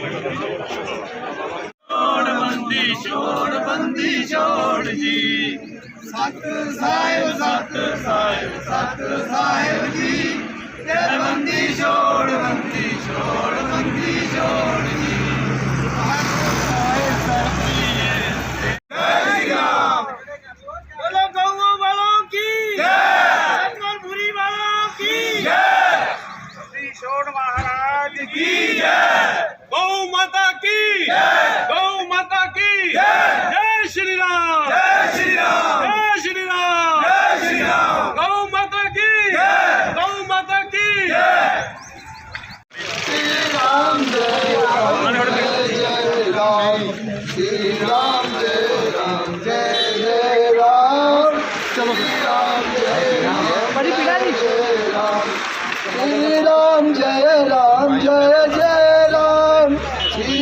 ਛੋੜ ਬੰਦੀ ਛੋੜ ਬੰਦੀ ਛੋੜ ਜੀ। ਸਤ ਸਾਹਿਬ ਸਤ ਸਾਹਿਬ ਸਤ ਸਾਹਿਬ ਜੀ। ਤੇ ਬੰਦੀ ਛੋੜ ਬੰਦੀ ਛੋੜ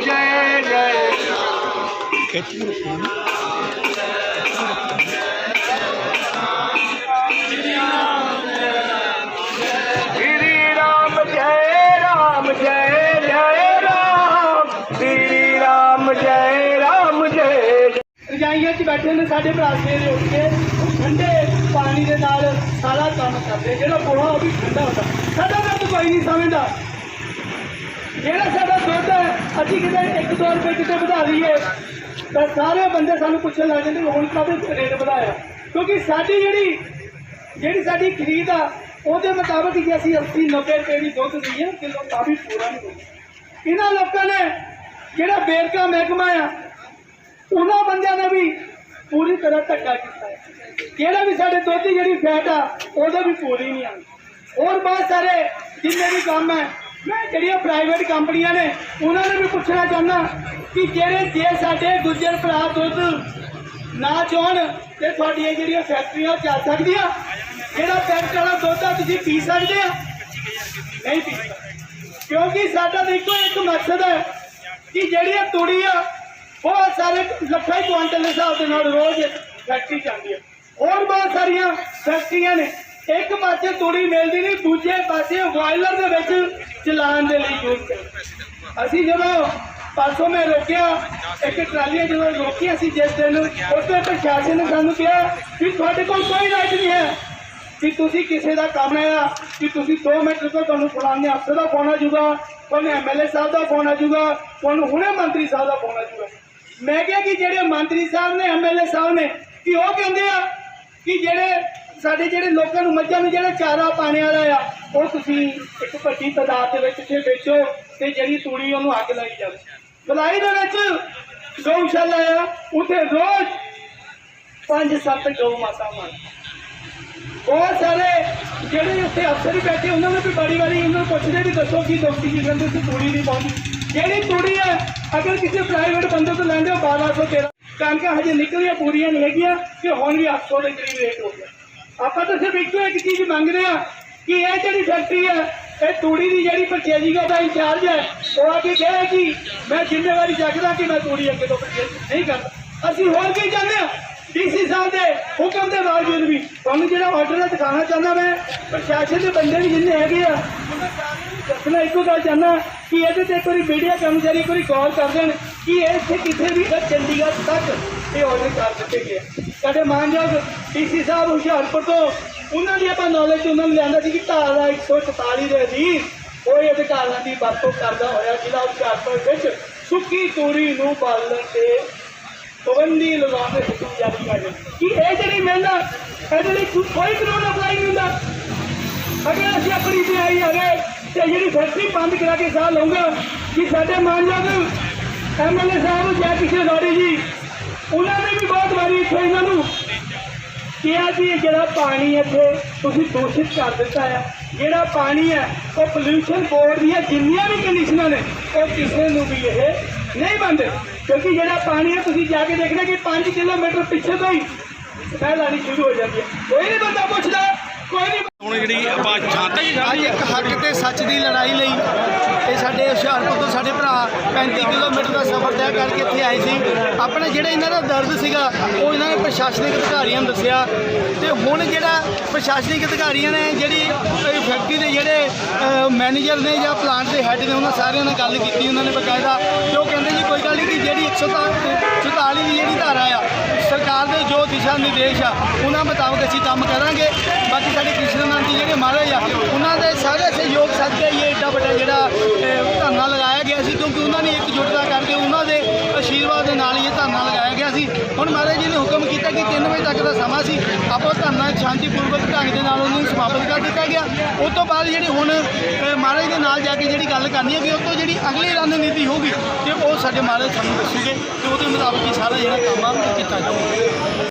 ਜੈ ਜੈ ਖੇਤੀ ਰਜਾਈਆਂ 'ਚ ਬੈਠੇ ਨੇ ਸਾਡੇ ਭਰਾ ਸਵੇਰੇ ਉੱਠ ਕੇ ਠੰਡੇ ਪਾਣੀ ਦੇ ਨਾਲ ਸਾਰਾ ਕੰਮ ਕਰਦੇ ਜਿਹੜਾ ਬੋਹਾ ਉਹ ਵੀ ਠੰਡਾ ਹੁੰਦਾ। ਸਾਡਾ ਤਾਂ ਕੋਈ ਨਹੀਂ ਸਮਝਦਾ। ਜਿਹੜਾ ਸਾਡਾ ਦੁੱਧ ਹੈ, ਅਸੀਂ ਕਿਤੇ 1-2 ਰੁਪਏ ਕਿਤੇ ਵਧਾ ਲਈਏ, ਤਾਂ ਸਾਰੇ ਬੰਦੇ ਸਾਨੂੰ ਪੁੱਛਣ ਲੱਗ ਜਾਂਦੇ ਵੀ ਹੁਣ ਕਾਹਦੇ ਰੇਟ ਵਧਾਇਆ? ਕਿਉਂਕਿ ਸਾਡੀ ਜਿਹੜੀ ਜਿਹੜੀ ਸਾਡੀ ਖਰੀਦ ਆ, ਉਹਦੇ ਮੁਤਾਬਕ ਜੇ ਅਸੀਂ 80 90 ਰੁਪਏ ਦੀ ਦੁੱਧ ਦਈਏ, ਕਿਲੋ ਤਾਂ ਵੀ ਪੂਰਾ ਨਹੀਂ ਹੁੰਦਾ ਇਹਨਾਂ ਲੋਕਾਂ ਨੇ ਜਿਹੜਾ ਬੇਰਕਾ ਮਹਿਕਮਾ ਆ, ਉਹਨਾਂ ਬੰਦਿਆਂ ਨੇ ਵੀ ਪੂਰੀ ਤਰ੍ਹਾਂ ਧੱਕਾ ਕੀਤਾ ਹੈ। ਕਿਹੜਾ ਵੀ ਸਾਡੇ ਦੁੱਧ ਦੀ ਜਿਹੜੀ ਫੈਟ ਆ, ਉਹਦਾ ਵੀ ਪੂਰੀ ਨਹੀਂ ਆਉਂਦੀ। ਹੋਰ ਬਹੁਤ ਸਾਰੇ ਜਿੰਨੇ ਵੀ ਕੰਮ ਹੈ ਮੈਂ ਜਿਹੜੀਆਂ ਪ੍ਰਾਈਵੇਟ ਕੰਪਨੀਆਂ ਨੇ, ਉਹਨਾਂ ਨੂੰ ਵੀ ਪੁੱਛਣਾ ਚਾਹੁੰਦਾ ਕਿ ਜਿਹੜੇ ਜੇ ਸਾਡੇ ਦੂਜੇ ਭਰਾ ਦੁੱਧ ਨਾ ਚਾਹਣ ਤੇ ਤੁਹਾਡੀਆਂ ਜਿਹੜੀਆਂ ਫੈਕਟਰੀਆਂ ਚੱਲ ਸਕਦੀਆਂ? ਜਿਹੜਾ ਪੈਕਟ ਵਾਲਾ ਦੁੱਧ ਆ, ਤੁਸੀਂ ਪੀ ਸਕਦੇ ਆ? ਨਹੀਂ ਪੀ ਕਿਉਂਕਿ ਸਾਡਾ ਤਾਂ ਇੱਕੋ ਇੱਕ ਮਕਸਦ ਹੈ ਕਿ ਜਿਹੜੀ ਇਹ ਤੂੜੀ ਆ ਬਹੁਤ ਸਾਰੇ ਲੱਖਾਂ ਹੀ ਕੁਆਂਟਲ ਦੇ ਹਿਸਾਬ ਦੇ ਨਾਲ ਰੋਜ਼ ਫੈਕਟਰੀ ਜਾਂਦੀ ਹੈ ਹੋਰ ਬਹੁਤ ਸਾਰੀਆਂ ਫੈਕਟਰੀਆਂ ਨੇ। ਇੱਕ ਪਾਸੇ ਤੂੜੀ ਮਿਲਦੀ ਨਹੀਂ, ਦੂਜੇ ਪਾਸੇ ਬੋਇਲਰ ਦੇ ਵਿੱਚ ਚਲਾਉਣ ਦੇ ਲਈ ਯੂਜ਼ ਕਰਦੇ ਅਸੀਂ ਜਦੋਂ ਪਾਸੋਂ ਮੈਂ ਰੋਕਿਆ, ਇੱਕ ਟਰਾਲੀਆਂ ਜਦੋਂ ਰੋਕੀਆਂ ਸੀ ਜਿਸ ਦਿਨ, ਉਸ ਪ੍ਰਸ਼ਾਸਨ ਨੇ ਸਾਨੂੰ ਕਿਹਾ ਕਿ ਤੁਹਾਡੇ ਕੋਲ ਕੋਈ ਰਾਈਟ ਨਹੀਂ ਹੈ ਕਿ ਤੁਸੀਂ ਕਿਸੇ ਦਾ ਕੰਮ ਆ ਕਿ ਤੁਸੀਂ 2 ਮਿੰਟ ਰੁਕੋ, ਤੁਹਾਨੂੰ ਫਲਾਣੇ ਅਫਸਰ ਦਾ ਫੋਨ ਆ ਜਾਊਗਾ, ਤੁਹਾਨੂੰ ਐਮਐਲਏ ਸਾਹਿਬ ਦਾ ਫੋਨ ਆ ਜਾਊਗਾ, ਤੁਹਾਨੂੰ ਹੁਣੇ ਮੰਤਰੀ ਸਾਹਿਬ ਦਾ ਫੋਨ ਆ ਜਾਊਗਾ। ਮੈਂ ਕਿਹਾ ਕਿ ਜਿਹੜੇ ਮੰਤਰੀ ਸਾਹਿਬ ਨੇ ਐਮਐਲਏ ਸਾਹਿਬ ਨੇ ਕਿ ਉਹ ਕਹਿੰਦੇ ਆ ਕਿ ਜਿਹੜੇ ਸਾਡੇ ਜਿਹੜੇ ਲੋਕਾਂ ਨੂੰ ਮੱਝਾਂ ਨੂੰ ਜਿਹੜਾ ਚਾਰਾ ਪਾਣੇ ਵਾਲਾ ਆ, ਉਹ ਤੁਸੀਂ ਇੱਕ ਵੱਡੀ ਤਾਦਾਦ ਦੇ ਵਿੱਚ ਇੱਥੇ ਵੇਚੋ ਤੇ ਜਿਹੜੀ ਤੂੜੀ ਉਹਨੂੰ ਅੱਗ ਲਾਈ ਜਾਵੇ। ਬਲਾਈ ਦੇ ਵਿੱਚ ਗਊਸ਼ਾਲਾ ਆ, ਉੱਥੇ ਰੋਜ਼ ਪੰਜ ਸੱਤ ਗਊ ਮਾਤਾ ਮਰ। ਬਹੁਤ ਸਾਰੇ ਜਿਹੜੇ ਉੱਥੇ ਅਫਸਰ ਹੀ ਬੈਠੇ, ਉਹਨਾਂ ਨੂੰ ਵੀ ਬੜੀ ਵਾਰੀ ਉਹਨਾਂ ਨੂੰ ਪੁੱਛਦੇ ਵੀ ਦੱਸੋ ਕਿ ਦੋਸਤੀ ਕੀ ਕਹਿੰਦੇ ਤੇ ਤੂੜੀ ਨਹੀਂ ਪਾਉਂਦੀ। ਜਿਹੜੀ ਤੂੜੀ ਹੈ ਅਗਰ ਕਿਸੇ ਪ੍ਰਾਈਵੇਟ ਬੰਦੇ ਤੋਂ ਲੈਂਦੇ ਹੋ 1213 ਕਣਕਾਂ ਹਜੇ ਨਿਕਲੀਆਂ ਪੂਰੀਆਂ ਨਹੀਂ ਹੈਗੀਆਂ ਕਿ ਹੁਣ ਵੀ 800 ਦੇ ਕਰੀਬ ਰੇਟ ਹੋ ਗਿਆ। ਆਪਾਂ ਤਾਂ ਸਿਰਫ ਇੱਕੋ ਇੱਕ ਚੀਜ਼ ਮੰਗਦੇ ਆ ਕਿ ਇਹ ਜਿਹੜੀ ਫੈਕਟਰੀ ਹੈ, ਇਹ ਤੂੜੀ ਦੀ ਜਿਹੜੀ ਪਰਚੇਜਿੰਗ ਦਾ ਇੰਚਾਰਜ ਹੈ। ਉਹ ਆ ਕਹੇ ਕਿ ਮੈਂ ਜ਼ਿੰਮੇਵਾਰੀ ਚੱਕਦਾ ਕਿ ਮੈਂ ਤੂੜੀ ਅੱਗੇ ਤੋਂ ਪਰਚੇਜ ਨਹੀਂ ਕਰਦਾ। ਅਸੀਂ ਹੋਰ ਕੀ ਚਾਹੁੰਦੇ ਹਾਂ? ਡੀਸੀ ਸਾਹਿਬ ਦੇ ਹੁਕਮ ਦੇ ਬਾਵਜੂਦ ਵੀ ਤੁਹਾਨੂੰ ਜਿਹੜਾ ਆਰਡਰ ਹੈ, ਦਿਖਾਉਣਾ ਚਾਹੁੰਦਾ ਮੈਂ। ਪ੍ਰਸ਼ਾਸਨ ਦੇ ਬੰਦੇ ਵੀ ਜਿੰਨੇ ਹੈਗੇ ਆ, ਉਹਨਾਂ ਸਾਰਿਆਂ ਨੂੰ ਦੱਸਣਾ ਇੱਕੋ ਗੱਲ ਚਾਹੁੰਦਾ ਕਿ ਇਹਦੇ ਤੇ ਕੋਈ ਮੀਡੀਆ ਕਰਮਚਾਰੀ ਇੱਕ ਵਾਰੀ ਗੌਰ ਕਰ ਦੇਣ ਕਿ ਇਹ ਇੱਥੇ ਕਿੱਥੇ ਵੀ ਚੰਡੀਗੜ੍ਹ ਤੱਕ ਇਹ ਆਰਡਰ ਕਰ ਦਿੱਤੇ ਗਏ ਸਾਡੇ ਮਾਨਯੋਗ ਡੀਸੀ ਸਾਹਿਬ ਹੁਸ਼ਿਆਰਪੁਰ ਤੋਂ, ਉਹਨਾਂ ਦੀ ਆਪਾਂ ਨੌਲੇਜ ਉਹਨਾਂ ਨੂੰ ਲਿਆਂਦਾ ਸੀ ਕਿ ਧਾਰਾ 144 ਦੇ ਅਧੀਨ ਉਹ ਅਧਿਕਾਰਾਂ ਦੀ ਵਰਤੋਂ ਕਰਦਾ ਹੋਇਆ ਜ਼ਿਲ੍ਹਾ ਹੁਸ਼ਿਆਰਪੁਰ ਵਿੱਚ ਸੁੱਕੀ ਤੂੜੀ ਨੂੰ ਬਾਲਣ ਤੇ ਪਾਬੰਦੀ ਲਗਾਉਣ ਦੇ ਹੁਕਮ ਜਾਰੀ ਕਰ ਦਿੱਤੇ। ਕਿ ਇਹ ਜਿਹੜੀ ਮਹਿਲਾ ਇਹਦੇ ਲਈ ਕੋਈ ਕਾਨੂੰਨ ਅਪਲਾਈ ਨਹੀਂ ਹੁੰਦਾ। ਅਗਰ ਅਸੀਂ ਆਪਣੀ ਤਿਆਰੀ ਹੈਗੇ ਤੇ ਜਿਹੜੀ ਫੈਕਟਰੀ ਬੰਦ ਕਰਾ ਕੇ ਸਾਹ ਲਊਗਾ, ਕਿ ਸਾਡੇ ਮਾਨਯੋਗ ਐਮਐਲਏ ਸਾਹਿਬ ਜੈ ਕਿਸ਼ਨ ਗੌੜੀ ਜੀ ਉਹਨਾਂ ਨੇ ਵੀ ਬਹੁਤ ਵਾਰੀ ਇੱਥੇ ਇਹਨਾਂ ਨੂੰ ਕਿਹਾ ਜੀ, ਜਿਹੜਾ ਪਾਣੀ ਇੱਥੇ ਤੁਸੀਂ ਦੂਸ਼ਿਤ ਕਰ ਦਿੱਤਾ ਹੈ, ਜਿਹੜਾ ਪਾਣੀ ਹੈ, ਉਹ ਪੋਲੂਸ਼ਨ ਬੋਰਡ ਦੀਆਂ ਜਿੰਨੀਆਂ ਵੀ ਕੰਡੀਸ਼ਨਾਂ ਨੇ, ਉਹ ਕਿਸੇ ਨੂੰ ਵੀ ਇਹ ਨਹੀਂ ਮੰਨਦੇ। ਕਿਉਂਕਿ ਜਿਹੜਾ ਪਾਣੀ ਹੈ, ਤੁਸੀਂ ਜਾ ਕੇ ਦੇਖਣਾ ਕਿ 5 ਕਿਲੋਮੀਟਰ ਪਿੱਛੇ ਤੋਂ ਹੀ ਸਮੈਲ ਆਉਣੀ ਸ਼ੁਰੂ ਹੋ ਜਾਂਦੀ ਹੈ। ਕੋਈ ਨਹੀਂ ਬੰਦਾ ਪੁੱਛਦਾ, ਕੋਈ ਨਹੀਂ ਹੁਣ ਜਿਹੜੀ ਆਪਾਂ ਛਾਂਤਾ ਜੀ ਅੱਜ ਹੱਕ ਤੇ ਸੱਚ ਦੀ ਲੜਾਈ ਲਈ ਇਹ ਸਾਡੇ ਹੁਸ਼ਿਆਰਪੁਰ ਤੋਂ ਸਾਡੇ ਭਰਾ 35 ਕਿਲੋਮੀਟਰ ਦਾ ਸਫ਼ਰ ਤੈਅ ਕਰਕੇ ਇੱਥੇ ਆਏ ਸੀ। ਆਪਣਾ ਜਿਹੜਾ ਇਹਨਾਂ ਦਾ ਦਰਦ ਸੀਗਾ, ਉਹ ਇਹਨਾਂ ਨੇ ਪ੍ਰਸ਼ਾਸਨਿਕ ਅਧਿਕਾਰੀਆਂ ਨੂੰ ਦੱਸਿਆ। ਤੇ ਹੁਣ ਜਿਹੜਾ ਪ੍ਰਸ਼ਾਸਨਿਕ ਅਧਿਕਾਰੀਆਂ ਨੇ, ਜਿਹੜੀ ਫੈਕਟਰੀ ਦੇ ਜਿਹੜੇ ਮੈਨੇਜਰ ਨੇ ਜਾਂ ਪਲਾਂਟ ਦੇ ਹੈੱਡ ਨੇ, ਉਹਨਾਂ ਸਾਰਿਆਂ ਨਾਲ ਗੱਲ ਕੀਤੀ, ਉਹਨਾਂ ਨੇ ਬਕਾਇਦਾ। ਤੇ ਉਹ ਕਹਿੰਦੇ ਜੀ, ਕੋਈ ਗੱਲ ਨਹੀਂ ਕਿ ਜਿਹੜੀ 144 ਦੀ ਜਿਹੜੀ ਧਾਰਾ ਆ, ਸਰਕਾਰ ਦੇ ਜੋ ਦਿਸ਼ਾ ਨਿਰਦੇਸ਼ ਆ, ਉਹਨਾਂ ਮੁਤਾਬਕ ਅਸੀਂ ਕੰਮ ਕਰਾਂਗੇ। ਬਾਕੀ ਸਾਡੇ ਕ੍ਰਿਸ਼ਨ ਨੰਦ ਜੀ ਜਿਹੜੇ ਮਹਾਰਾਜ ਆ, ਉਹਨਾਂ ਦੇ ਸਾਰੇ ਸਹਿਯੋਗ ਸਦਕੇ ਹੀ ਇਹ ਏਡਾ ਵੱਡਾ ਜਿਹੜਾ ਅਹ, ਧਰਨਾ ਲਗਾਇਆ ਗਿਆ ਸੀ ਕਿਉਂਕਿ ਉਹਨਾਂ ਨੇ ਇਕਜੁੱਟਤਾ ਕਰਕੇ ਉਹਨਾਂ ਦੇ ਆਸ਼ੀਰਵਾਦ ਦੇ ਨਾਲ ਹੀ ਇਹ ਧਰਨਾ ਲਗਾਇਆ ਗਿਆ ਸੀ ਹੁਣ ਮਹਾਰਾਜ ਜੀ ਨੇ ਹੁਕਮ ਕੀਤਾ ਕਿ 3 ਵਜੇ ਸੀ, ਆਪੋ ਧਰਨਾ ਸ਼ਾਂਤੀਪੂਰਵਕ ਢੰਗ ਦੇ ਨਾਲ ਉਹਨੂੰ ਸਮਾਪਤ ਕਰ ਦਿੱਤਾ ਗਿਆ। ਉਸ ਤੋਂ ਬਾਅਦ ਜਿਹੜੀ ਹੁਣ ਮਹਾਰਾਜ ਦੇ ਨਾਲ ਜਾ ਕੇ ਜਿਹੜੀ ਗੱਲ ਕਰਨੀ ਹੈ ਕਿ ਉਹ ਤੋਂ ਜਿਹੜੀ ਅਗਲੀ ਰਣਨੀਤੀ ਹੋਊਗੀ, ਤੇ ਉਹ ਸਾਡੇ ਮਹਾਰਾਜ ਸਾਨੂੰ ਦੱਸੂਗੇ, ਤੇ ਉਹਦੇ ਮੁਤਾਬਕ ਹੀ ਸਾਰਾ ਜਿਹੜਾ ਕੰਮ ਆ ਉਹ ਕੀਤਾ ਜਾਊਗਾ।